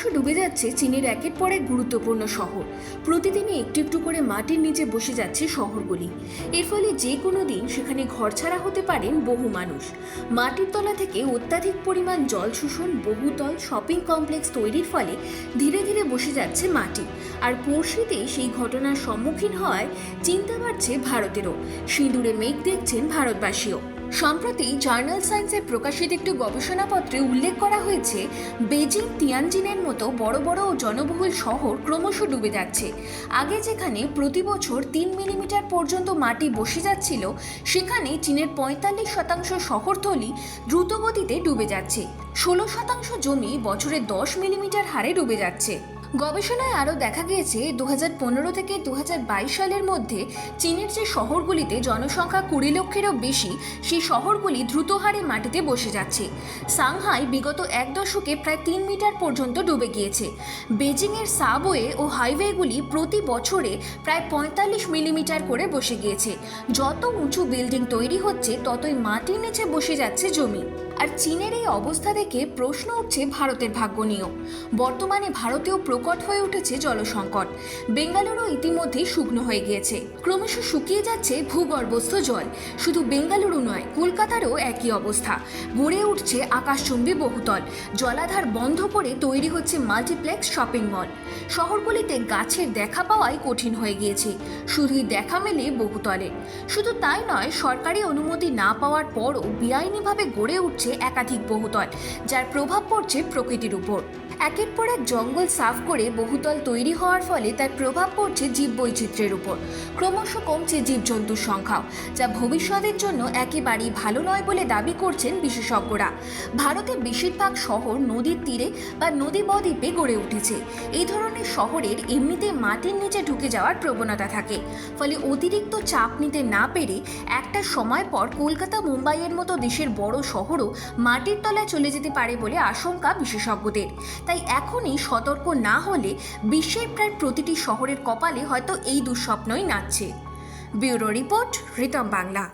ক্রমশ ডুবে যাচ্ছে চীনের একের পর এক গুরুত্বপূর্ণ শহর। প্রতিদিনই একটু একটু করে মাটির নিচে বসে যাচ্ছে শহরগুলি। এর ফলে যে কোনো দিন সেখানে ঘরছাড়া হতে পারেন বহু মানুষ। মাটির তলা থেকে অত্যাধিক পরিমাণ জল শোষণ, বহুতল শপিং কমপ্লেক্স তৈরির ফলে ধীরে ধীরে বসে যাচ্ছে মাটি। আর পড়শিতেই সেই ঘটনার সম্মুখীন হওয়ায় চিন্তা বাড়ছে ভারতেরও। সিঁদুরে মেঘ দেখছেন ভারতবাসীও। সম্প্রতি জার্নাল সায়েন্সে প্রকাশিত একটি গবেষণাপত্রে উল্লেখ করা হয়েছে বেজিং তিয়ানজিনের মতো বড় বড় ও জনবহুল শহর ক্রমশ ডুবে যাচ্ছে। আগে যেখানে প্রতি বছর তিন মিলিমিটার পর্যন্ত মাটি বসে যাচ্ছিল, সেখানে চীনের পঁয়তাল্লিশ শতাংশ শহরতলি দ্রুতগতিতে ডুবে যাচ্ছে। ষোলো শতাংশ জমি বছরে দশ মিলিমিটার হারে ডুবে যাচ্ছে। গবেষণায় আরও দেখা গিয়েছে দু থেকে দু হাজার বাইশ সালের মধ্যে চীনের যে শহরগুলিতে জনসংখ্যা কুড়ি লক্ষেরও বেশি, সেই শহরগুলি দ্রুত হারে মাটিতে বসে যাচ্ছে। সাংহাই বিগত এক দশকে প্রায় তিন মিটার পর্যন্ত ডুবে গিয়েছে। বেজিংয়ের সাবওয়ে ও হাইওয়েগুলি প্রতি বছরে প্রায় পঁয়তাল্লিশ মিলিমিটার করে বসে গিয়েছে। যত উঁচু বিল্ডিং তৈরি হচ্ছে, ততই মাটির নিচে বসে যাচ্ছে জমি। আর চীনের এই অবস্থা দেখে প্রশ্ন উঠছে ভারতের ভাগ্য নিয়েও। বর্তমানে ভারতেও প্রকট হয়ে উঠেছে জলসংকট। বেঙ্গালুরু ইতিমধ্যেই শুকনো হয়ে গিয়েছে। ক্রমশ শুকিয়ে যাচ্ছে ভূগর্ভস্থ জল। শুধু বেঙ্গালুরু নয়, কলকাতারও একই অবস্থা। গড়ে উঠছে আকাশচুম্বী বহুতল। জলাধার বন্ধ করে তৈরি হচ্ছে মাল্টিপ্লেক্স শপিং মল। শহরগুলিতে গাছের দেখা পাওয়াই কঠিন হয়ে গিয়েছে। শুধুই দেখা মেলে বহুতলে। শুধু তাই নয়, সরকারি অনুমতি না পাওয়ার পরও বেআইনিভাবে গড়ে উঠছে একাধিক বহুতল। যার প্রভাব পড়ছে প্রকৃতির উপর। একের পর এক জঙ্গল সাফ করে বহুতল তৈরি হওয়ার ফলে তার প্রভাব পড়ছে জীববৈচিত্র্যের উপর। ক্রমশ কমছে জীবজন্তুর সংখ্যাও, যা ভবিষ্যতের জন্য একেবারেই ভালো নয় বলে দাবি করছেন বিশেষজ্ঞরা। ভারতে বেশিরভাগ শহর নদীর তীরে বা নদী বদ্বীপে গড়ে উঠেছে। এই ধরনের শহরের এমনিতে মাটির নিচে ঢুকে যাওয়ার প্রবণতা থাকে। ফলে অতিরিক্ত চাপ নিতে না পেরে একটা সময় পর কলকাতা, মুম্বাইয়ের মতো দেশের বড় শহরও মাটির তলায় চলে যেতে পারে বলে আশঙ্কা বিশেষজ্ঞদের। তাই এখনই সতর্ক না হলে বিশ্বের প্রায় প্রতিটি শহরের কপালে হয়তো এই দুঃস্বপ্নই নাচছে। Bureau report Ritam Bangla.